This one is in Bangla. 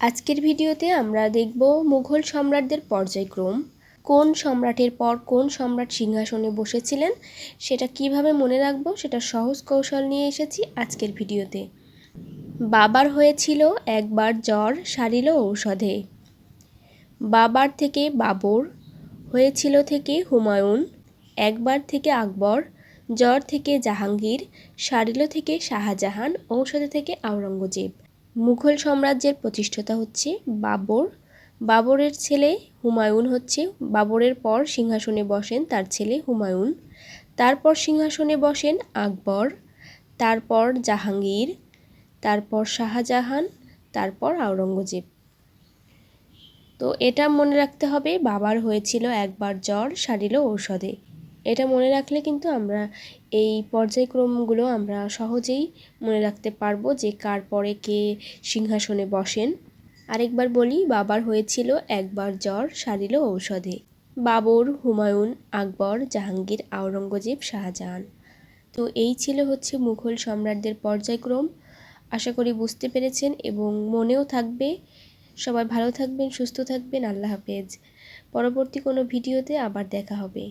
আজকের ভিডিওতে আমরা দেখব মুঘল সম্রাটদের পর্যায়ক্রম। কোন সম্রাটের পর কোন সম্রাট সিংহাসনে বসেছিলেন, সেটা কীভাবে মনে রাখব, সেটা সহজ কৌশল নিয়ে এসেছি আজকের ভিডিওতে। বাবার হয়েছিল একবার জ্বর সারিল ঔষধে। বাবার থেকে বাবর, হয়েছিল থেকে হুমায়ুন, একবার থেকে আকবর, জ্বর থেকে জাহাঙ্গীর সারিল থেকে শাহজাহান, ঔষধে থেকে আওরঙ্গজেব। মুঘল সাম্রাজ্যের প্রতিষ্ঠাতা হচ্ছে বাবর। বাবরের ছেলে হুমায়ুন হচ্ছে। বাবরের পর সিংহাসনে বসেন তার ছেলে হুমায়ুন। তারপর সিংহাসনে বসেন আকবর। তারপর জাহাঙ্গীর। তারপর শাহজাহান। তারপর আওরঙ্গজেব। তো এটা মনে রাখতে হবে, বাবার হয়েছিল একবার জ্বর, সারিল ঔষধে। এটা মনে রাখলে কিন্তু আমরা এই পর্যায়ক্রমগুলো আমরা সহজেই মনে রাখতে পারব যে কার পরে কে সিংহাসনে বসেন। আরেকবার বলি, বাবার হয়েছিল একবার জ্বর, সারিল ঔষধে। বাবর, হুমায়ুন, আকবর, জাহাঙ্গীর, আওরঙ্গজেব, শাহজাহান। তো এই ছিল হচ্ছে মুঘল সম্রাটদের পর্যায়ক্রম। আশা করি বুঝতে পেরেছেন এবং মনেও থাকবে। সবাই ভালো থাকবেন, সুস্থ থাকবেন। আল্লাহ হাফেজ। পরবর্তী কোনো ভিডিওতে আবার দেখা হবে।